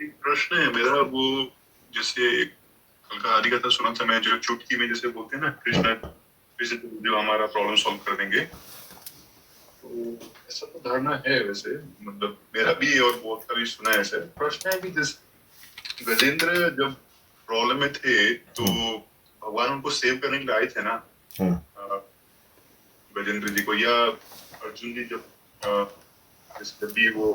एक प्रश्न है मेरा वो जैसे कल का आदि कथा सुना था मैं जो चुटकी में जैसे बोलते हैं ना कृष्ण जो हमारा प्रॉब्लम सॉल्व कर देंगे। तो ऐसा तो धारणा है वैसे मतलब मेरा भी और बहुत का भी सुना है ऐसा। प्रश्न है जिस गजेंद्र जब प्रॉब्लम में थे तो भगवान उनको सेव करने के लिए आए थे ना? हाँ। गजेंद्र जी को या अर्जुन जी जब जब भी वो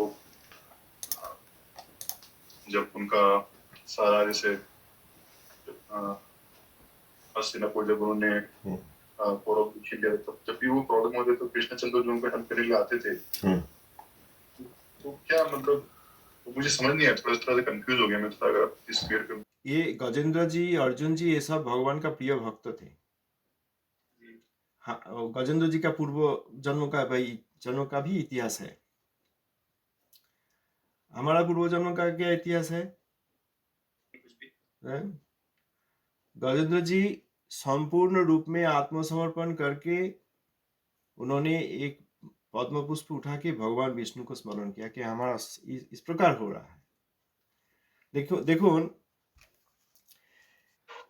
जब उनका सारा जैसे हस्तिनापुर जब उन्होंने। कौरव को छीन लिया तब जब भी वो प्रॉब्लम होते तो कृष्णचंद्र जो उनको हेल्प करने के लिए आते थे हम्म। तो क्या मतलब वो मुझे समझ नहीं आया थोड़ा थोड़ा सा कंफ्यूज हो गया मैं थोड़ा अगर प्लीज़ क्लियर कर ये गजेंद्र जी अर्जुन जी ये सब भगवान का प्रिय भक्त थे हाँ गजेंद्र जी का पूर्व जन्म का भाई जन्म का भी इतिहास है हमारा पूर्व जन्म का क्या इतिहास है हैं? गजेंद्र जी संपूर्ण रूप में आत्मसमर्पण करके उन्होंने एक पद्म पुष्प उठा के भगवान विष्णु को स्मरण किया कि हमारा इस, इस प्रकार हो रहा है দেখো দেখুন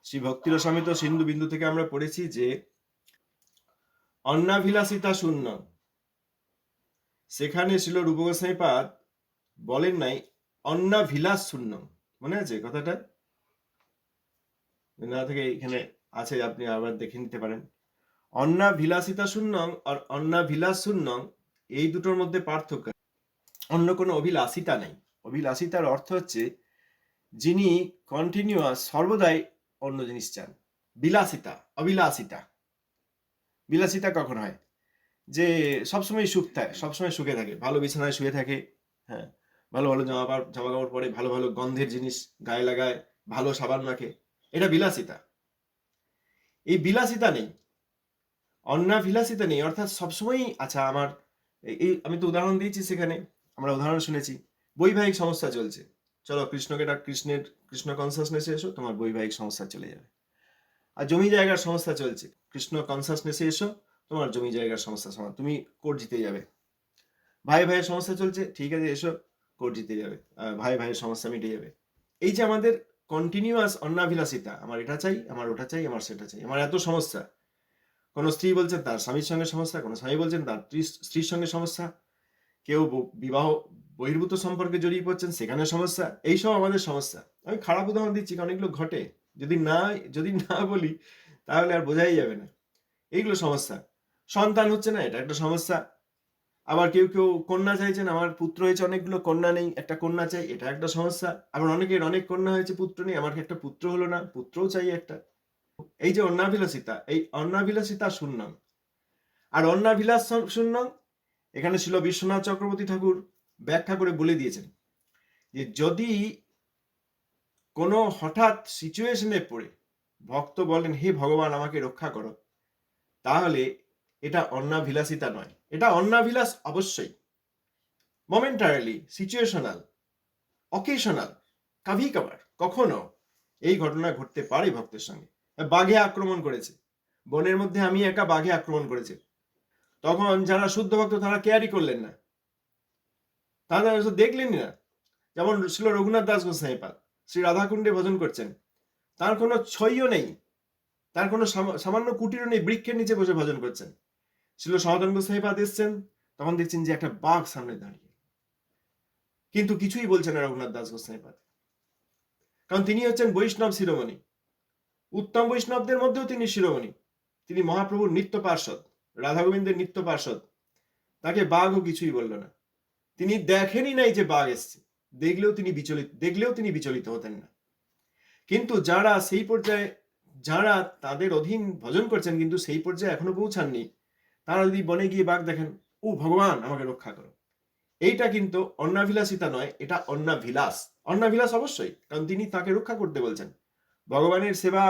শ্রী ভক্তির সমেত সিন্ধু বিন্দু থেকে আমরা পড়েছি যে অন্নাভিলাসিতা শূন্য সেখানে ছিল রূপগোসাইপাদ বলেন নাই অন্নাভিলাস শূন্য মনে আছে কথাটা? না থেকে এখানে আছে, আপনি আবার দেখে নিতে পারেন। অন্নাভিলাসিতা শূন্যং আর অন্নাভিলাস শূন্যং এই দুটোর মধ্যে পার্থক্য অন্য কোনো অভিলাষিতা নেই। অভিলাষিতার অর্থ হচ্ছে যিনি কন্টিনিউয়াস সর্বদাই অন্য জিনিস চান। বিলাসিতা, অবিলাসিতা। বিলাসিতা কখন হয়? যে সবসময় সুখ থাকে, সবসময় সুখে থাকে, ভালো বিছানায় শুয়ে থাকে হ্যাঁ। ভালো ভালো জামা জামা কাপড় পরে, ভালো ভালো গন্ধের জিনিস গায়ে লাগায়, ভালো সাবান মাখে এটা বিলাসিতা। এই বিলাসিতা নেই অন্নাভিলাসিতা নেই, অর্থাৎ সবসময়ই আচ্ছা আমার, এই- আমি তো উদাহরণ দিয়েছি সেখানে, আমরা উদাহরণ শুনেছি, বৈবাহিক সমস্যা চলছে। চলো কৃষ্ণকে ডাক, কৃষ্ণের, কৃষ্ণ কনসাসনেসে এসো, তোমার বৈবাহিক সমস্যা চলে যাবে। আর জমি জায়গার সমস্যা চলছে, কৃষ্ণ কনসাসনেসে এসো, তোমার জমি জায়গার সমস্যা সমাধান তুমি কোর্ট জিতে যাবে। ভাই ভাইয়ের সমস্যা চলছে, ঠিক আছে, এসো। কোর্ট জিতে যাবে ভাই ভাইয়ের সমস্যা মিটে যাবে। এই যে আমাদের কন্টিনিউয়াস অন্নাভিলাসিতা আমার এটা চাই, আমার ওটা চাই, আমার সেটা চাই, আমার এত সমস্যা। কোনো স্ত্রী বলছেন তার স্বামীর সঙ্গে সমস্যা, কোনো স্বামী বলছেন তার স্ত্রী- স্ত্রীর সঙ্গে সমস্যা। কেউ বিবাহ বহির্ভূত সম্পর্কে জড়িয়ে পড়ছেন, সেখানে সমস্যা। এইসব আমাদের সমস্যা। আমি খারাপ উদাহরণ দিচ্ছি, কারণ এগুলো ঘটে। যদি না যদি না বলি, তাহলে আর বোঝাই যাবে না। এইগুলো সমস্যা। সন্তান হচ্ছে না, এটা একটা সমস্যা। আবার কেউ কেউ কন্যা চাইছেন, আমার পুত্র হয়েছে অনেকগুলো, কন্যা নেই, একটা কন্যা চাই, এটা একটা সমস্যা। আবার অনেকের অনেক কন্যা হয়েছে, পুত্র নেই, আমার একটা পুত্র হলো না, পুত্রও চাই একটা। এই যে অন্নাভিলাসিতা এই অন্নাভিলাসিতা শূন্য। আর অন্নাভিলাস শূন্য, এখানে ছিল বিশ্বনাথ চক্রবর্তী ঠাকুর, ব্যাখ্যা করে বলে দিয়েছেন যে যদি কোনো হঠাৎ সিচুয়েশনে পড়ে, ভক্ত বলেন, হে ভগবান, আমাকে রক্ষা করো। তাহলে এটা অন্নাভিলাসিতা নয়। এটা অন্নাভিলাস অবশ্যই। মোমেন্টারিলি সিচুয়েশনাল অকেশনাল কাভি কাবার কখনো এই ঘটনা ঘটতে পারে ভক্তের সঙ্গে। বাঘে আক্রমণ করেছে। বনের মধ্যে আমি একা বাঘে আক্রমণ করেছে। তখন যারা শুদ্ধ ভক্ত তারা কেয়ারই করলেন না। তারা দেখলেনই না। যেমন ছিল রঘুনাথ দাস গোসাইপাল শ্রী রাধাকুণ্ডে ভজন করছেন। তার কোনো ছইও নেই। তার কোনো সামা- সামান্য কুটিরও নেই। বৃক্ষের নিচে বসে ভজন করছেন। ছিল সনাতন গোসাইপাদ এসছেন, তখন দেখছেন যে একটা বাঘ সামনে দাঁড়িয়ে। কিন্তু কিছুই বলছেন না রঘুনাথ দাস গোসাইপাদ কারণ তিনি হচ্ছেন বৈষ্ণব শিরোমণি। উত্তম বৈষ্ণবদের মধ্যেও তিনি শিরোমণি। তিনি মহাপ্রভুর নিত্য পার্ষদ, রাধা গোবিন্দের নিত্য পার্ষদ। তাকে বাঘও কিছুই বলল না। তিনি দেখেনই নাই যে বাঘ এসছে। দেখলেও তিনি বিচলিত, দেখলেও তিনি বিচলিত হতেন না। কিন্তু যারা সেই পর্যায়ে, যারা তাদের অধীন ভজন করছেন, কিন্তু সেই পর্যায়ে এখনও পৌঁছাননি তারা যদি বনে গিয়ে বাঘ দেখেন ও ভগবান, আমাকে রক্ষা করো। এইটা কিন্তু অন্নাভিলাসিতা নয়, এটা অন্নাভিলাস অন্নাভিলাস অবশ্যই, কারণ তিনি তাকে রক্ষা করতে বলছেন। ভগবানের সেবা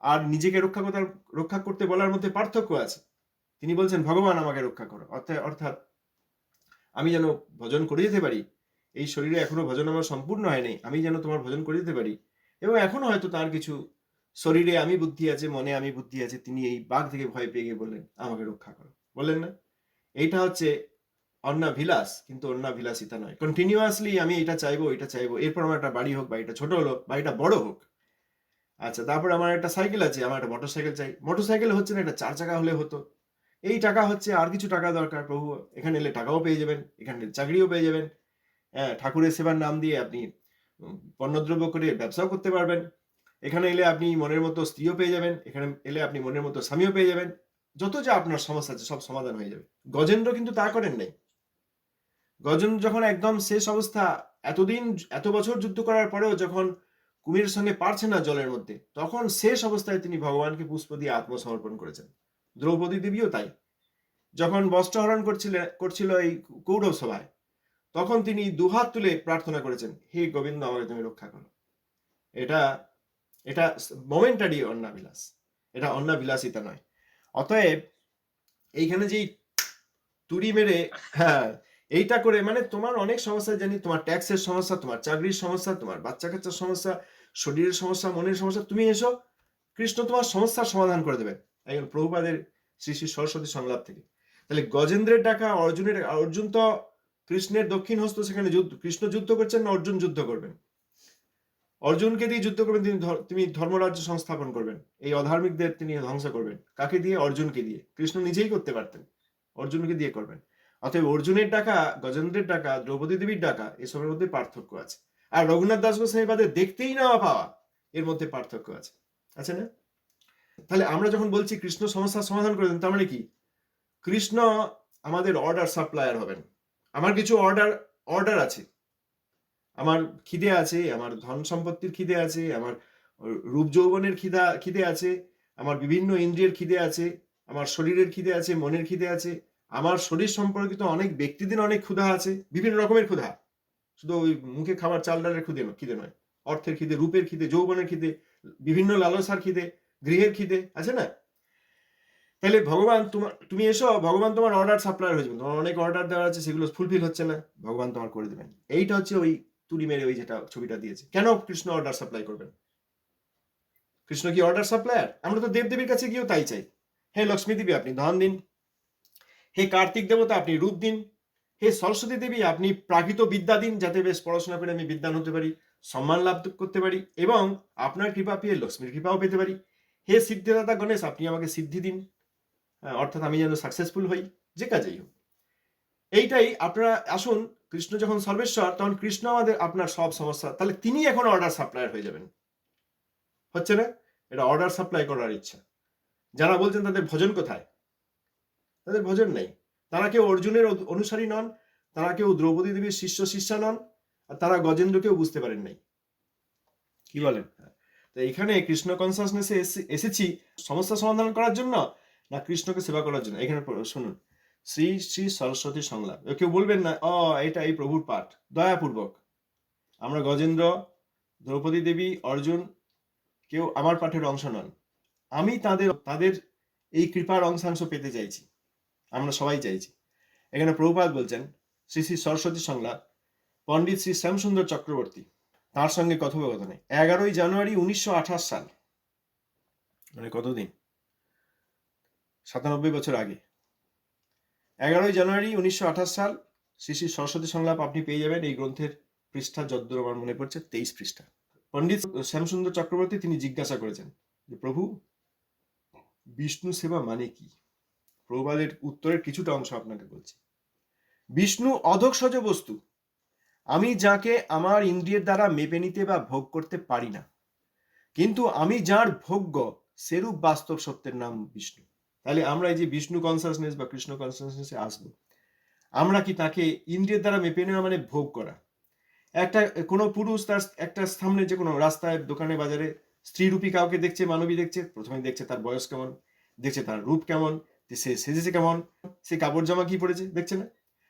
আর নিজেকে রক্ষা করতে রক্ষা করতে বলার মধ্যে পার্থক্য আছে। তিনি বলছেন, ভগবান, আমাকে রক্ষা করো। অর্থাৎ অর্থাৎ, আমি যেন ভজন করে যেতে পারি, এই শরীরে এখনও ভজন আমার সম্পূর্ণ হয়নি, আমি যেন তোমার ভজন করে যেতে পারি। এবং এখনও হয়তো তার কিছু শরীরে আমি বুদ্ধি আছে, মনে আমি বুদ্ধি আছে, তিনি এই বাঘ থেকে ভয় পেয়ে গিয়ে বললেন, আমাকে রক্ষা করো। বললেন না। এইটা হচ্ছে অন্নাভিলাস কিন্তু অন্নাভিলাসিতা নয়। কন্টিনিউয়াসলি আমি এটা চাইব এটা চাইব। এরপর আমার একটা বাড়ি হোক বা এটা ছোট হলো বা এটা বড় হোক। আচ্ছা তারপর আমার একটা সাইকেল আছে, আমার একটা মোটর সাইকেল চাই। মোটর সাইকেল হচ্ছে না, এটা চার চাকা হলে হতো। এই টাকা হচ্ছে আর কিছু টাকা দরকার, প্রভু। এখানে এলে টাকাও পেয়ে যাবেন, এখানে চাকরিও পেয়ে যাবেন। হ্যাঁ ঠাকুরের সেবার নাম দিয়ে আপনি পণ্যদ্রব্য করে ব্যবসাও করতে পারবেন। এখানে এলে আপনি মনের মতো স্ত্রীও পেয়ে যাবেন, এখানে এলে আপনি মনের মতো স্বামীও পেয়ে যাবেন। যত যা আপনার সমস্যা আছে, সব সমাধান হয়ে যাবে। গজেন্দ্র কিন্তু তা করেন নাই। গজেন্দ্র যখন একদম শেষ অবস্থা, এতদিন, এত বছর যুদ্ধ করার পরেও যখন কুমিরের সঙ্গে পারছে না জলের মধ্যে, তখন শেষ অবস্থায় তিনি ভগবানকে পুষ্প দিয়ে আত্মসমর্পণ করেছেন। দ্রৌপদী দেবীও তাই। যখন বস্ত্রহরণ করছিল করছিল এই কৌরব সভায়, তখন তিনি দুহাত তুলে প্রার্থনা করেছেন, হে গোবিন্দ, আমাকে তুমি রক্ষা করো। এটা এটা মোমেন্টারি অন্নাবিলাস। এটা অন্নাবিলাসিতা নয়। অতএব, এইখানে যেই তুড়ি মেরে হ্যাঁ এইটা করে মানে তোমার অনেক সমস্যা, জানি তোমার ট্যাক্সের সমস্যা, তোমার চাকরির সমস্যা, তোমার বাচ্চা কাচ্চার সমস্যা, শরীরের সমস্যা, মনের সমস্যা, তুমি এসো, কৃষ্ণ তোমার সমস্যার সমাধান করে দেবেন একজন প্রভুপাদের শ্রী শ্রী সরস্বতী সংলাপ থেকে। তাহলে গজেন্দ্রের ডাকা, অর্জুনের, অর্জুন তো কৃষ্ণের দক্ষিণ হস্ত সেখানে যুদ্ধ, কৃষ্ণ যুদ্ধ করছেন না অর্জুন যুদ্ধ করবেন? অর্জুনকে দিয়ে যুদ্ধ করবেন, তিনি তিনি ধর্মরাজ্য সংস্থাপন করবেন। এই অধার্মিকদের তিনি ধ্বংস করবেন। কাকে দিয়ে? অর্জুনকে দিয়ে। কৃষ্ণ নিজেই করতে পারতেন। অর্জুনকে দিয়ে করবেন। অতএব অর্জুনের ডাকা গজেন্দ্রের ডাকা দ্রৌপদী দেবীর ডাকা এসবের মধ্যে পার্থক্য আছে। আর রঘুনাথ দাস গোস্বামী বাদে দেখতেই না পাওয়া, এর মধ্যে পার্থক্য আছে। আছে না? তাহলে আমরা যখন বলছি কৃষ্ণ সমস্যার সমাধান করে দেন, তার মানে কি? কৃষ্ণ আমাদের অর্ডার সাপ্লায়ার হবেন। আমার কিছু অর্ডার অর্ডার আছে। আমার খিদে আছে, আমার ধন সম্পত্তির খিদে আছে, আমার রূপ যৌবনের খিদা, খিদে আছে, আমার বিভিন্ন ইন্দ্রিয়ের খিদে আছে, আমার শরীরের খিদে আছে, মনের খিদে আছে, আমার শরীর সম্পর্কিত অনেক ব্যক্তিদের অনেক ক্ষুধা আছে, বিভিন্ন রকমের ক্ষুধা। শুধু ওই মুখে খাবার চাল ডালের ক্ষুদে খিদে নয়। অর্থের খিদে, রূপের খিদে, যৌবনের খিদে, বিভিন্ন লালসার খিদে, গৃহের খিদে, আছে না? তাহলে ভগবান তোমার তুমি এসো, ভগবান তোমার অর্ডার সাপ্লাই হয়ে যাবে। তোমার অনেক অর্ডার দেওয়া আছে, সেগুলো ফুলফিল হচ্ছে না। ভগবান তোমার করে দেবেন। এইটা হচ্ছে ওই তুড়ি মেরে ওই যেটা ছবিটা দিয়েছে। কেন কৃষ্ণ অর্ডার সাপ্লাই করবেন? কৃষ্ণ কি অর্ডার সাপ্লায়ার আমরা তো দেবদেবীর কাছে গিয়েও তাই চাই। হে লক্ষ্মী দেবী, আপনি ধন দিন। হে কার্তিক দেবতা, আপনি রূপ দিন। হে সরস্বতী দেবী, আপনি প্রাকৃত বিদ্যা দিন যাতে বেশ পড়াশোনা করে আমি বিদ্যান হতে পারি, সম্মান লাভ করতে পারি এবং আপনার কৃপা পেয়ে লক্ষ্মীর কৃপাও পেতে পারি। হে সিদ্ধিদাতা গণেশ, আপনি আমাকে সিদ্ধি দিন। অর্থাৎ আমি যেন সাকসেসফুল হই, যে কাজেই হোক। এইটাই আপনারা আসুন কৃষ্ণ যখন সর্বেশ্বর, তখন কৃষ্ণ আমাদের আপনার সব সমস্যা, তাহলে তিনি এখন অর্ডার সাপ্লায়ার হয়ে যাবেন। হচ্ছে না? এটা অর্ডার সাপ্লাই করার ইচ্ছা। যারা বলছেন তাদের ভজন কোথায়? তাদের ভজন নেই। তারা কেউ অর্জুনের অনুসারী নন, তারা কেউ দ্রৌপদী দেবীর শিষ্য শিষ্যা নন, আর তারা গজেন্দ্রকেও বুঝতে পারেন নাই। কি বলেন? তো এখানে কৃষ্ণ কনসাসনেসে এসেছি সমস্যা সমাধান করার জন্য, না কৃষ্ণকে সেবা করার জন্য? এখানে শুনুন। শ্রী শ্রী সরস্বতী সংলাপ। এ কেউ বলবেন না ও এটা এই প্রভুর পাঠ। দয়াপূর্বক। আমরা গজেন্দ্র, দ্রৌপদী দেবী, অর্জুন, কেউ আমার পাঠের অংশ নন। আমি তাদের তাদের এই কৃপার অংশাংশ পেতে চাইছি। আমরা সবাই চাইছি। এখানে প্রভুপাত বলছেন, শ্রী শ্রী সরস্বতী সংলাপ, পণ্ডিত শ্রী শ্যামসুন্দর চক্রবর্তী। তার সঙ্গে কথোপকথনে। এগারোই জানুয়ারি উনিশশো আঠাশ সাল। মানে কতদিন? সাতানব্বই বছর আগে। এগারোই জানুয়ারি উনিশশো আঠাশ সাল, শ্রী শ্রী সরস্বতী সংলাপ আপনি পেয়ে যাবেন। এই গ্রন্থের পৃষ্ঠা যদ্দূর আমার মনে পড়ছে, তেইশ পৃষ্ঠা। পণ্ডিত শ্যামসুন্দর চক্রবর্তী তিনি জিজ্ঞাসা করেছেন যে, প্রভু, বিষ্ণু সেবা মানে কি? প্রবাদের উত্তরের কিছুটা অংশ আপনাকে বলছি। বিষ্ণু অধক্ষজ বস্তু। আমি যাকে আমার ইন্দ্রিয়ের দ্বারা মেপে নিতে বা ভোগ করতে পারি না। কিন্তু আমি যার ভোগ্য, সেরূপ বাস্তব সত্যের নাম বিষ্ণু। তাহলে আমরা এই যে বিষ্ণু কনসাসনেস বা কৃষ্ণ কনসাসনেসে আসব। আমরা কি তাকে ইন্দ্রিয়ের দ্বারা মেপে নেওয়া মানে ভোগ করা? একটা, কোনো পুরুষ তার একটা সামনে যে কোনো রাস্তায়, দোকানে, বাজারে, স্ত্রীরূপী কাউকে দেখছে, মানবী দেখছে প্রথমে দেখছে তার বয়স কেমন, দেখছে তার রূপ কেমন সে সেজেছে কেমন, সে কাপড় জামা কি পরেছে, দেখছে না?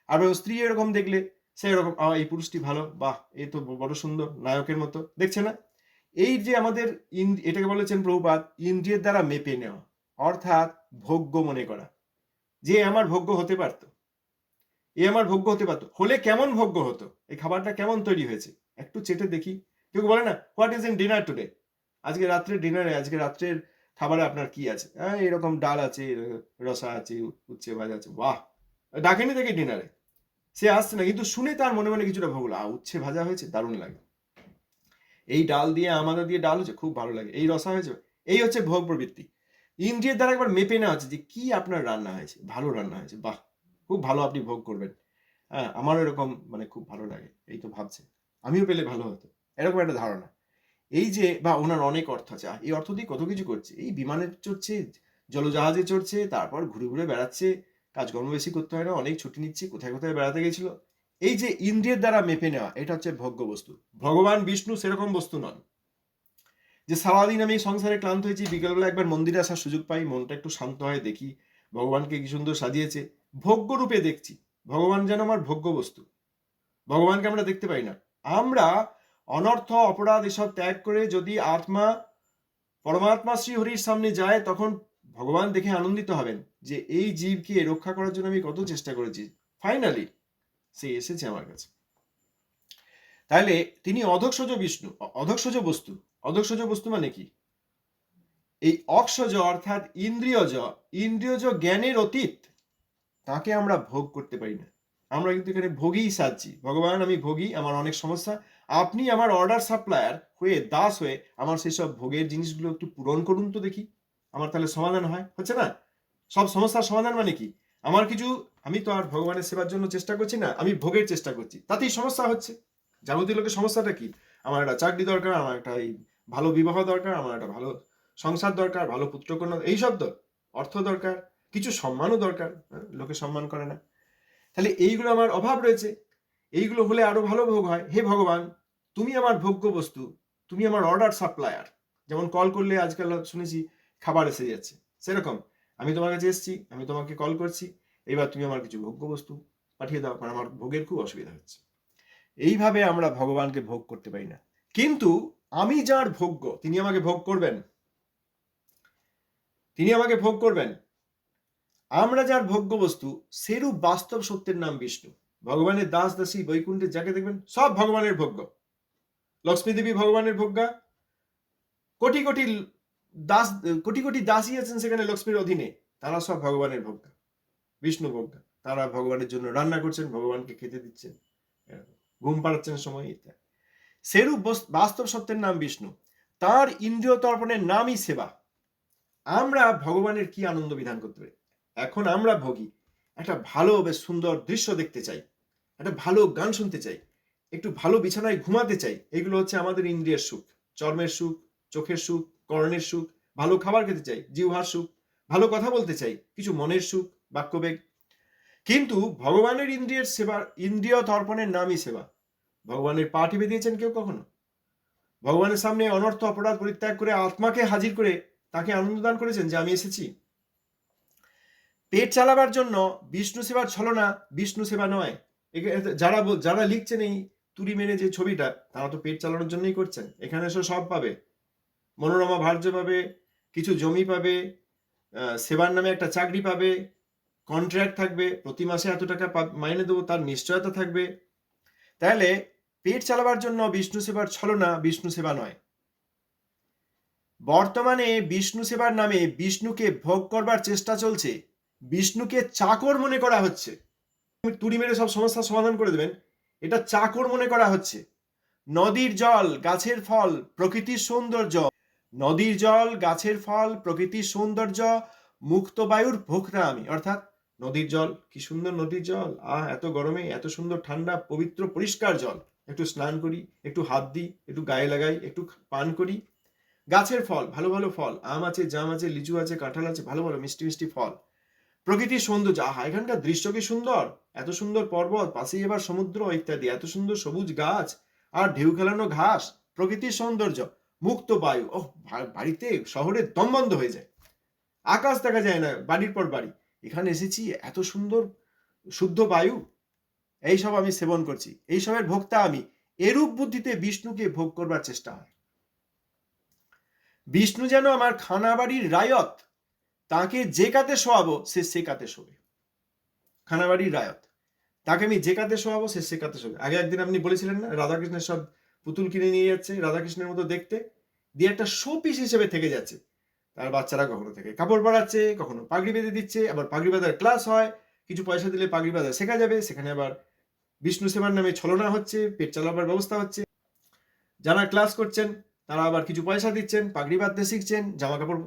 আর স্ত্রী এরকম দেখলে, সে এরকম এই পুরুষটি ভালো, বাহ, এ তো বড় সুন্দর, নায়কের মতো দেখছে না? এই যে আমাদের এটাকে বলেছেন প্রভুপাত ইন্দ্রিয়ের দ্বারা মেপে নেওয়া। অর্থাৎ ভোগ্য মনে করা। যে আমার ভোগ্য হতে পারতো। এ আমার ভোগ্য হতে পারতো। হলে কেমন ভোগ্য হতো? এই খাবারটা কেমন তৈরি হয়েছে? একটু চেটে দেখি। কেউ বলে না what is in dinner today আজকে রাত্রের ডিনারে আজকে রাত্রের খাবারে আপনার কি আছে? হ্যাঁ এরকম ডাল আছে, রসা আছে, উচ্ছে ভাজা আছে। বাহ! ডাকেনি দেখি ডিনারে সে আসছে না, কিন্তু শুনে তার মনে মনে কিছুটা ভোগ আ উচ্ছে ভাজা হয়েছে, দারুণ লাগে। এই ডাল দিয়ে আমাদের দিয়ে ডাল হচ্ছে খুব ভালো লাগে। এই রসা হয়েছে, এই হচ্ছে ভোগ প্রবৃত্তি। ইন্দ্রিয়ের দ্বারা একবার মেপে নেওয়া হচ্ছে যে কি আপনার রান্না হয়েছে, ভালো রান্না হয়েছে। বাহ! খুব ভালো আপনি ভোগ করবেন। হ্যাঁ আমারও এরকম মানে খুব ভালো লাগে, এই তো ভাবছে আমিও পেলে ভালো হতো। এরকম একটা ধারণা। এই যে, বা ওনার অনেক অর্থ আছে। এই অর্থ দিয়ে কত কিছু করছে। এই বিমানে চড়ছে, জলজাহাজে চড়ছে, তারপর ঘুরে ঘুরে বেড়াচ্ছে, কাজকর্ম বেশি করতে হয় না, অনেক ছুটি নিচ্ছে, কোথায় কোথায় বেড়াতে গেছিল। এই যে ইন্দ্রিয়ের দ্বারা মেপে নেওয়া, এটা হচ্ছে ভোগ্য বস্তু ভগবান, বিষ্ণু সেরকম বস্তু নন। যে সারাদিন আমি সংসারে ক্লান্ত হয়েছি, বিকেলবেলা একবার মন্দিরে আসার সুযোগ পাই, মনটা একটু শান্ত হয়, দেখি ভগবানকে কি সুন্দর সাজিয়েছে। ভোগ্য রূপে দেখছি, ভগবান যেন আমার ভোগ্য বস্তু ভগবানকে আমরা দেখতে পাই না। আমরা অনর্থ অপরাধ এসব ত্যাগ করে যদি আত্মা, পরমাত্মা শ্রী হরির সামনে যায়, তখন ভগবান দেখে আনন্দিত হবেন যে এই জীবকে রক্ষা করার জন্য আমি কত চেষ্টা করেছি। ফাইনালি সে এসেছে আমার কাছে। তাহলে তিনি অধক্ষজ বিষ্ণু অধক্ষজ বস্তু। অধক্ষজ বস্তু মানে কি? এই অক্ষজ অর্থাৎ ইন্দ্রিয়জ ইন্দ্রিয়জ জ্ঞানের অতীত, তাকে আমরা ভোগ করতে পারি না। আমরা কিন্তু এখানে ভোগেই সাজছি। ভগবান, আমি ভোগী, আমার অনেক সমস্যা। আপনি আমার অর্ডার সাপ্লায়ার হয়ে, দাস হয়ে, আমার সেই সব ভোগের জিনিসগুলো একটু পূরণ করুন তো দেখি। আমার তাহলে সমাধান হয়। হচ্ছে না? সব সমস্যার সমাধান মানে কি? আমার কিছু, আমি তো আর ভগবানের সেবার জন্য চেষ্টা করছি না, আমি ভোগের চেষ্টা করছি। তাতেই সমস্যা হচ্ছে। যাবতীয় লোকের সমস্যাটা কি? আমার একটা চাকরি দরকার আমার একটা এই ভালো বিবাহ দরকার আমার একটা ভালো সংসার দরকার ভালো পুত্রকন্যা এইসব তো অর্থ দরকার কিছু সম্মানও দরকার হ্যাঁ, লোকে সম্মান করে না। তাহলে এইগুলো আমার অভাব রয়েছে। এইগুলো হলে আরও ভালো ভোগ হয়। হে ভগবান তুমি আমার ভোগ্য বস্তু তুমি আমার অর্ডার সাপ্লায়ার যেমন কল করলে আজকাল শুনেছি খাবার এসে যাচ্ছে। সেরকম। আমি তোমার কাছে এসেছি আমি তোমাকে কল করছি এবার তুমি আমার কিছু ভোগ্য বস্তু পাঠিয়ে দাও কারণ আমার ভোগের খুব অসুবিধা হচ্ছে। এইভাবে আমরা ভগবানকে ভোগ করতে পারি না। কিন্তু আমি যার ভোগ্য, তিনি আমাকে ভোগ করবেন। তিনি আমাকে ভোগ করবেন। আমরা যার ভোগ্য বস্তু, সেরূপ বাস্তব সত্যের নাম বিষ্ণু। ভগবানের দাস, দাসী, বৈকুণ্ঠে যাকে দেখবেন, সব ভগবানের ভোগ্য। লক্ষ্মী দেবী ভগবানের ভোগ্যা। কোটি কোটি দাস, কোটি কোটি দাসী আছেন সেখানে লক্ষ্মীর অধীনে। তারা সব ভগবানের ভোগ্যা। বিষ্ণু ভোগ্যা। তারা ভগবানের জন্য রান্না করছেন, ভগবানকে খেতে দিচ্ছেন। এরকম। ঘুম পাড়াচ্ছেন সময় ইত্যাদি সেরূপ বাস্তব সত্যের নাম বিষ্ণু। তার ইন্দ্রিয় তর্পণের নামই সেবা। আমরা ভগবানের কি আনন্দ বিধান করতে পারি? এখন আমরা ভোগী। একটা ভালো বেশ সুন্দর দৃশ্য দেখতে চাই। একটা ভালো গান শুনতে চাই। একটু ভালো বিছানায় ঘুমাতে চাই। এগুলো হচ্ছে আমাদের ইন্দ্রিয়ের সুখ। চর্মের সুখ, চোখের সুখ, কর্ণের সুখ, ভালো খাবার খেতে চাই, জিহ্বার সুখ, ভালো কথা বলতে চাই, কিছু মনের সুখ, বাক্যবেগ কিন্তু ভগবানের ইন্দ্রিয়ের সেবা, ইন্দ্রিয় তর্পণের নামই সেবা। ভগবানের পা টিপে দিয়েছেন কেউ কখনো? ভগবানের সামনে অনর্থ অপরাধ পরিত্যাগ করে আত্মাকে হাজির করে তাকে আনন্দ দান করেছেন যে আমি এসেছি। পেট চালাবার জন্য বিষ্ণু সেবার ছলনা বিষ্ণু সেবা নয়। যারা যারা লিখছেন এই তুরি মেনে যে ছবিটা, তারা তো পেট চালানোর জন্যই করছেন। এখানে এসে সব পাবে। মনোরমা ভার্য পাবে, কিছু জমি পাবে সেবার নামে একটা চাকরি পাবে কন্ট্রাক্ট থাকবে, প্রতি মাসে এত টাকা মাইনে দেবো, তার নিশ্চয়তা থাকবে। তাহলে পেট চালাবার জন্য বিষ্ণু সেবার ছলনা বিষ্ণু সেবা নয়। বর্তমানে বিষ্ণু সেবার নামে বিষ্ণুকে ভোগ করবার চেষ্টা চলছে, বিষ্ণুকে চাকর মনে করা হচ্ছে। তুড়ি মেরে সব সমস্যার সমাধান করে দেবেন, এটা চাকর মনে করা হচ্ছে। নদীর জল, গাছের ফল, প্রকৃতির সৌন্দর্য। নদীর জল, গাছের ফল, প্রকৃতির সৌন্দর্য, মুক্ত বায়ুর ভোক্তা আমি, অর্থাৎ নদীর জল, কি সুন্দর নদীর জল। আহ, এত গরমে, এত সুন্দর ঠান্ডা, পবিত্র, পরিষ্কার জল। একটু স্নান করি, একটু হাত দিই, একটু গায়ে লাগাই, একটু পান করি। গাছের ফল, ভালো ভালো ফল, আম আছে, জাম আছে, লিচু আছে, কাঁঠাল আছে, ভালো ভালো মিষ্টি মিষ্টি ফল। প্রকৃতির সৌন্দর্য, আহা, এখানকার দৃশ্য কি সুন্দর? এত সুন্দর পর্বত, পাশেই এবার সমুদ্র, ইত্যাদি। এত সুন্দর সবুজ গাছ আর ঢেউ খেলানো ঘাস। প্রকৃতির সৌন্দর্য, মুক্ত বায়ু। ও বাড়িতে, শহরে দম বন্ধ হয়ে যায়। আকাশ দেখা যায় না, বাড়ির পর বাড়ি। এখানে এসেছি, এত সুন্দর, শুদ্ধ বায়ু। এইসব আমি সেবন করছি। এইসবের ভোক্তা আমি। এরূপ বুদ্ধিতে বিষ্ণুকে ভোগ করবার চেষ্টা হয়। বিষ্ণু যেন আমার খানা বাড়ির রায়ত, তাকে যে কাতে শোয়াবো, সে সে কাতে শোবে। খানাবাড়ির রায়ত, তাকে আমি যে কাতে শোয়াবো, সে সে কাতে শোবে। আগে একদিন আপনি বলেছিলেন না, রাধাকৃষ্ণের সব পুতুল কিনে নিয়ে যাচ্ছে, রাধাকৃষ্ণের মতো দেখতে। দিয়ে একটা শো পিস হিসেবে থেকে যাচ্ছে। তার বাচ্চারা কখনো থেকে। কাপড় পরাচ্ছে কখনো পাগড়ি বেঁধে দিচ্ছে, আবার পাগড়ি বাঁধার ক্লাস হয়, কিছু পয়সা দিলে পাগড়ি বাঁধা শেখা যাবে, সেখানে আবার বিষ্ণু সেবার নামে ছলনা হচ্ছে, পেট চালাবার ব্যবস্থা হচ্ছে। যারা ক্লাস করছেন, তারা আবার কিছু পয়সা দিচ্ছেন, পাগড়ি বাঁধতে শিখছেন, জামা কাপড়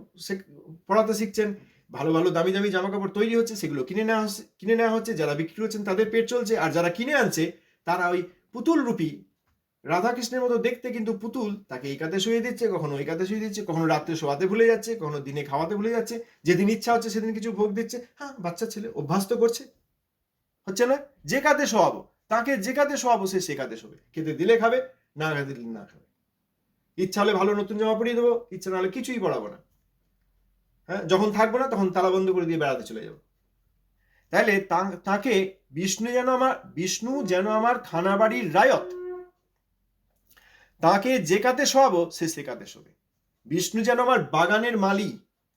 পরাতে শিখছেন, ভালো ভালো দামি দামি জামা কাপড় তৈরি হচ্ছে, সেগুলো কিনে নেওয়া কিনে নেওয়া হচ্ছে, যারা বিক্রি করছেন তাদের পেট চলছে, আর যারা কিনে আনছে, তারা ওই পুতুল রূপী রাধাকৃষ্ণের মতো দেখতে কিন্তু পুতুল তাকে এই কাতে শুয়ে দিচ্ছে, কখনো ওই কাতে শুয়ে দিচ্ছে, কখনো রাত্রে শোয়াতে ভুলে যাচ্ছে, কখনো দিনে খাওয়াতে ভুলে যাচ্ছে, যেদিন ইচ্ছা হচ্ছে সেদিন কিছু ভোগ দিচ্ছে। হ্যাঁ বাচ্চা ছেলে অভ্যাস তো করছে। হচ্ছে না? যে কাতে শোয়াবো, তাকে যে কাতে শোয়াবো সে সে কাতে শোবে। খেতে দিলে খাবে, না খেতে দিলে না খাবে। ইচ্ছা হলে ভালো নতুন জামা পরিয়ে দেবো, ইচ্ছা না হলে কিছুই পড়াবো না। হ্যাঁ যখন থাকব না তখন তালা বন্ধ করে দিয়ে বেড়াতে চলে যাব। তাহলে তাকে বিষ্ণু যেন আমার, বিষ্ণু যেন আমার খানাবাড়ির রায়ত তাকে যে কাতে শোয়াবো, সে সে কাতে শোবে। বিষ্ণু যেন আমার বাগানের মালি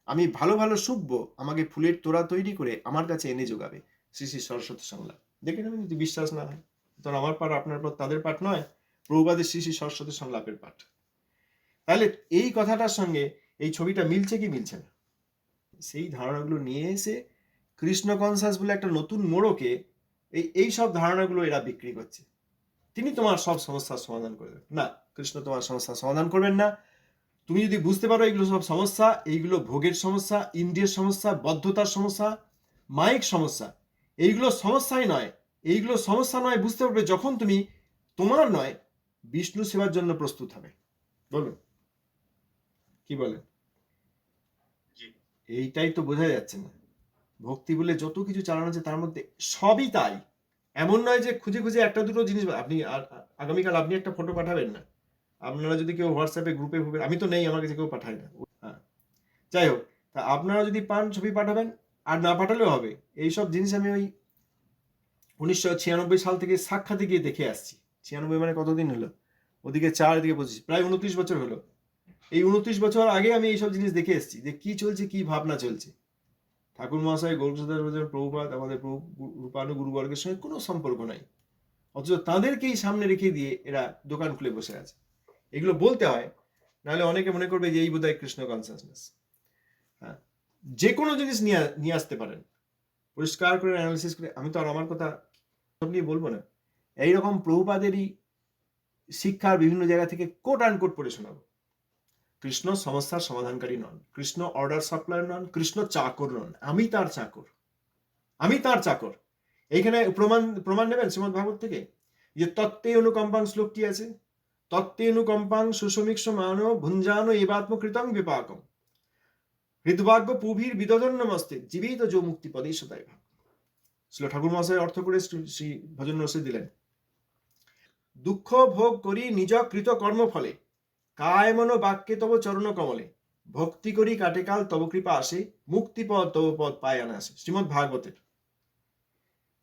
আমি ভালো ভালো শুকবো, আমাকে ফুলের তোড়া তৈরি করে আমার কাছে এনে যোগাবে। শ্রী শ্রী সরস্বতী সংলাপ। দেখে নেবেন যদি বিশ্বাস না হয়। তখন আমার পাঠ আপনার পর তাদের পাঠ নয় প্রভুবাদের শ্রী শ্রী সরস্বতী সংলাপের পাঠ। তাহলে এই কথাটার সঙ্গে এই ছবিটা মিলছে কি মিলছে না? সেই ধারণাগুলো নিয়ে এসে কৃষ্ণ কনসাস বলে একটা নতুন মোড়কে, এই এই সব ধারণাগুলো এরা বিক্রি করছে। তিনি তোমার সব সমস্যার সমাধান করে দেবেন। না কৃষ্ণ তোমার সমস্যার সমাধান করবেন না। তুমি যদি বুঝতে পারো এগুলো সব সমস্যা এইগুলো ভোগের সমস্যা ইন্দ্রিয়ের সমস্যা বদ্ধতার সমস্যা মাইক সমস্যা এইগুলো সমস্যাই নয়। এইগুলো সমস্যা নয় বুঝতে পারবে যখন তুমি তোমার নয় বিষ্ণু সেবার জন্য প্রস্তুত হবে। বলুন। কি বলেন? এইটাই তো বোঝা যাচ্ছে না। ভক্তি বলে যত কিছু চালানো আছে তার মধ্যে সবই তাই। এমন নয় যে খুঁজে খুঁজে একটা দুটো জিনিস আপনি আগামীকাল আপনি একটা ফটো পাঠাবেন না। আপনারা যদি কেউ হোয়াটসঅ্যাপে গ্রুপে গ্রুপে আমি তো নেই, আমার কাছে কেউ পাঠায় না। হ্যাঁ। যাই হোক, তা আপনারা যদি পান ছবি পাঠাবেন, আর না পাঠালেও হবে। এইসব জিনিস আমি ওই উনিশশো ছিয়ানব্বই সাল থেকে সাক্ষাতে গিয়ে দেখে আসছি। ছিয়ানব্বই মানে কতদিন হলো? ওদিকে চার, এদিকে পঁচিশ, প্রায় উনত্রিশ বছর হলো। এই উনত্রিশ বছর আগে আমি এইসব জিনিস দেখে এসেছি যে কি চলছে, কি ভাবনা চলছে। ঠাকুর মহাশয় গৌরসুদাস প্রভুপাত আমাদের প্রভু রূপানু গুরুবর্গের সঙ্গে কোনো সম্পর্ক নাই। অথচ তাদেরকেই সামনে রেখে দিয়ে এরা দোকান খুলে বসে আছে। এগুলো বলতে হয়, নাহলে অনেকে মনে করবে যে এই বোধহয় কৃষ্ণ কনসাসনেস হ্যাঁ যে কোনো জিনিস নিয়ে নিয়ে আসতে পারেন। পরিষ্কার করে অ্যানালিসিস করে, আমি তো আর আমার কথা সব নিয়ে বলব না। এইরকম প্রভুপাদেরই শিক্ষার বিভিন্ন জায়গা থেকে কোট অ্যান্ড কোট পড়ে শোনাবো। কৃষ্ণ সমস্যার সমাধানকারী নন। কৃষ্ণ অর্ডার সাপ্লাই নন, কৃষ্ণ চাকর নন। আমি তার চাকর। আমি তার চাকর। এইখানে প্রমাণ প্রমাণ নেবেন শ্রীমদ ভাগবত থেকে? যে তত্ত্বে অনুকম্পাং শ্লোকটি আছে। তত্ত্বে অনুকম্পাং সুষমিক্ষ মান ভুঞ্জানো এবাত্মকৃতং বিপাকম। হৃদভাগ্য পুভীর বিদধন নমস্তে। জীবিত যৌ মুক্তি পদে সদাই ভাব শ্রী ঠাকুর মহাশয় অর্থ করে শ্রী ভজন রসে দিলেন। দুঃখ ভোগ করি নিজ কৃত কর্ম ফলে কায় মন বাক্যে তব চরণ কমলে। ভক্তি করি কাটেকাল তব কৃপা আসে। মুক্তিপদ তব পদ পায় আনা আসে শ্রীমদ ভাগবতের।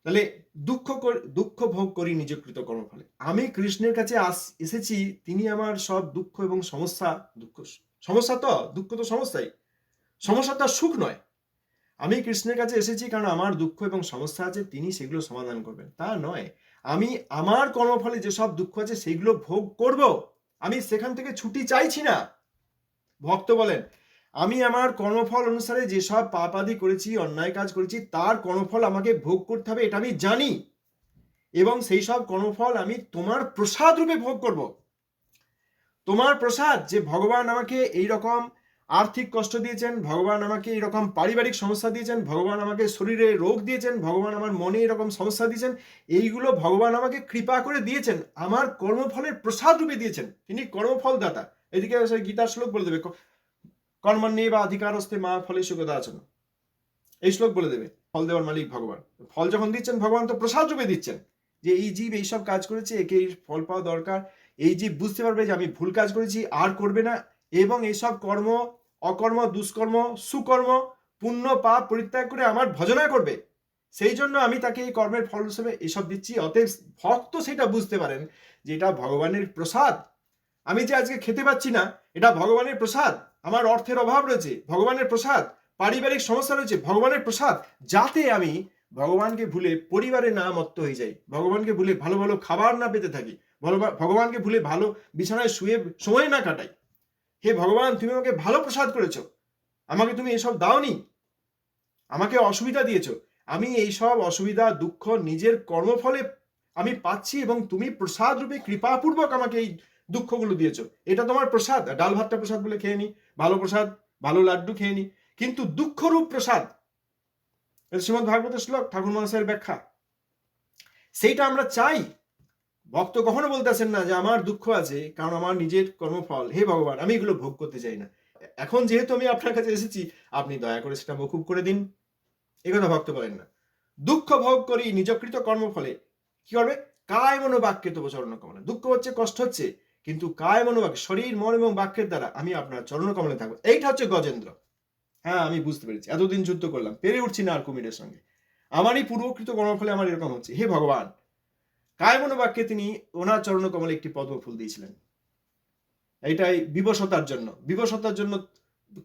তাহলে দুঃখ দুঃখ ভোগ করি নিজকৃত কর্মফলে। আমি কৃষ্ণের কাছে আস এসেছি, তিনি আমার সব দুঃখ এবং সমস্যা, দুঃখ সমস্যা তো, দুঃখ তো সমস্যাই। সমস্যা তো সুখ নয়। আমি কৃষ্ণের কাছে এসেছি কারণ আমার দুঃখ এবং সমস্যা আছে, তিনি সেগুলো সমাধান করবেন। তা নয়। আমি আমার কর্মফলে যেসব দুঃখ আছে, সেগুলো ভোগ করব। আমি সেখান থেকে ছুটি চাইছি না। ভক্ত বলেন, আমি আমার কর্মফল অনুসারে যেসব পাপাদি করেছি, অন্যায় কাজ করেছি, তার কর্মফল আমাকে ভোগ করতে হবে, এটা আমি জানি। এবং সেই সব কর্মফল আমি তোমার প্রসাদ রূপে ভোগ করব। তোমার প্রসাদ, যে ভগবান আমাকে এই রকম আর্থিক কষ্ট দিয়েছেন, ভগবান আমাকে এরকম পারিবারিক সমস্যা দিয়েছেন, ভগবান আমাকে শরীরে রোগ দিয়েছেন, ভগবান আমার মনে এরকম সমস্যা দিয়েছেন, এইগুলো ভগবান আমাকে কৃপা করে দিয়েছেন, আমার কর্মফলের প্রসাদ রূপে দিয়েছেন। তিনি কর্মফল দাতা এদিকে গীতার শ্লোক বলে দেবে কর্মণ্যে বা অধিকারস্তে মা ফলে সুখদা আচরণ এই শ্লোক বলে দেবে, ফল দেওয়ার মালিক ভগবান। ফল যখন দিচ্ছেন, ভগবান তো প্রসাদ রূপে দিচ্ছেন। যে এই জীব এইসব কাজ করেছে, একে ফল পাওয়া দরকার। এই জীব বুঝতে পারবে যে আমি ভুল কাজ করেছি, আর করবে না। এবং এইসব কর্ম অকর্ম, দুষ্কর্ম, সুকর্ম, পুণ্য, পাপ পরিত্যাগ করে আমার ভজনা করবে। সেই জন্য আমি তাকে এই কর্মের ফল হিসেবে এসব দিচ্ছি। অতএব ভক্ত সেটা বুঝতে পারেন যে এটা ভগবানের প্রসাদ। আমি যে আজকে খেতে পাচ্ছি না, এটা ভগবানের প্রসাদ। আমার অর্থের অভাব রয়েছে, ভগবানের প্রসাদ। পারিবারিক সমস্যা রয়েছে, ভগবানের প্রসাদ। যাতে আমি ভগবানকে ভুলে পরিবারে না মত্ত হয়ে যাই, ভগবানকে ভুলে ভালো ভালো খাবার না পেতে থাকি ভগবানকে ভুলে ভালো বিছানায় শুয়ে সময় না কাটাই। হে ভগবান, তুমি আমাকে ভালো প্রসাদ করেছ। আমাকে তুমি এসব দাওনি। আমাকে অসুবিধা দিয়েছ। আমি এই সব অসুবিধা, দুঃখ নিজের কর্মফলে আমি পাচ্ছি এবং তুমি প্রসাদ রূপে কৃপাপূর্বক আমাকে এই দুঃখগুলো দিয়েছ। এটা তোমার প্রসাদ। ডাল ভাতটা প্রসাদ বলে খেয়ে নি। ভালো প্রসাদ, ভালো লাড্ডু খেয়ে নি। কিন্তু দুঃখরূপ প্রসাদ। শ্রীমদ ভাগবতের শ্লোক, ঠাকুর মহাশয়ের ব্যাখ্যা। সেইটা আমরা চাই। ভক্ত কখনো বলতেছেন না যে আমার দুঃখ আছে, কারণ আমার নিজের কর্মফল। হে ভগবান, আমি এগুলো ভোগ করতে চাই না। এখন যেহেতু আমি আপনার কাছে এসেছি, আপনি দয়া করে সেটা মকুব করে দিন। কথা ভক্ত বলেন না। দুঃখ ভোগ করি নিজকৃত কর্মফলে। কি করবে? কায় মনো বাক্যে তবু চরণ কমলে। দুঃখ হচ্ছে, কষ্ট হচ্ছে, কিন্তু কায় মনোবাক্য শরীর, মন এবং বাক্যের দ্বারা আমি আপনার চরণ কমলে থাকব। এইটা হচ্ছে গজেন্দ্র। হ্যাঁ আমি বুঝতে পেরেছি। এতদিন যুদ্ধ করলাম, পেরে উঠছি না আর কুমিরের সঙ্গে। আমারই পূর্বকৃত কর্মফলে আমার এরকম হচ্ছে। হে ভগবান কায় মনোবাক্যে তিনি ওনার চরণ কমলে একটি পদ্ম ফুল দিয়েছিলেন। এটাই বিবশতার জন্য। বিবশতার জন্য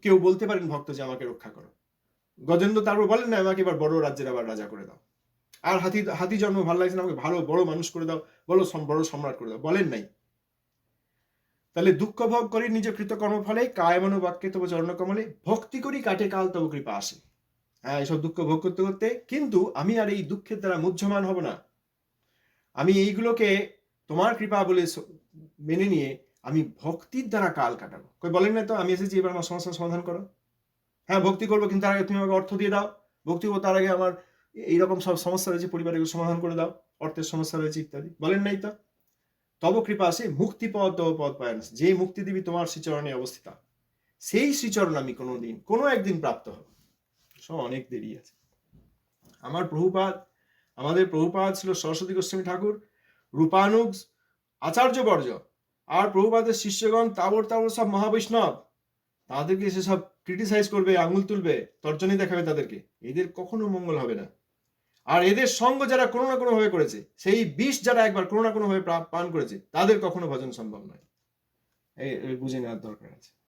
কেউ বলতে পারেন, ভক্ত, যে আমাকে রক্ষা করো। গজেন্দ্র তারপর বলেন, না, আমাকে এবার বড় রাজ্যের আবার রাজা করে দাও। আর হাতি হাতি জন্ম ভালো লাগছে না, আমাকে ভালো, বড় মানুষ করে দাও। বলো বড় সম্রাট করে দাও। বলেন নাই। তাহলে দুঃখ ভোগ করি নিজ কৃতকর্ম ফলে কায় মনো বাক্যে তবু চরণ কমলে ভক্তি করি, কাটে কাল তবু কৃপা আসে। হ্যাঁ এসব দুঃখ ভোগ করতে করতে, কিন্তু আমি আর এই দুঃখের দ্বারা মুহ্যমান হব না। আমি এইগুলোকে তোমার কৃপা বলে মেনে নিয়ে আমি ভক্তির দ্বারা কাল কাটাবো। কই বলেন না তো, আমি এসেছি, এবার আমার সমস্যার সমাধান করো। হ্যাঁ ভক্তি করব, কিন্তু তার আগে তুমি আমাকে অর্থ দিয়ে দাও। ভক্তি করব, তার আগে আমার এইরকম সব সমস্যা রয়েছে পরিবারের সমাধান করে দাও, অর্থের সমস্যা রয়েছে ইত্যাদি। বলেন নাই তো? তব কৃপা আছে মুক্তি পদ, তব পদ পায়ন যে মুক্তি দিবি তোমার শ্রীচরণে অবস্থিত, সেই শ্রীচরণ আমি কোনো দিন কোনো একদিন প্রাপ্ত হব সব অনেক দেরি আছে। আমার প্রভুপাদ আমাদের প্রভুপাদ ছিল সরস্বতী গোস্বামী ঠাকুর, রূপানুগ, আচার্য বর্জ আর প্রভুপাদের শিষ্যগণ, তাবর তাবর সব মহাবৈষ্ণব। তাদেরকে সেসব ক্রিটিসাইজ করবে, আঙুল তুলবে, তর্জনী দেখাবে তাদেরকে। এদের কখনো মঙ্গল হবে না। আর এদের সঙ্গ যারা কোনো না কোনো ভাবে করেছে, সেই বিষ যারা একবার কোনো না কোনো ভাবে পান করেছে, তাদের কখনো ভজন সম্ভব নয়। এই বুঝে নেওয়ার দরকার আছে।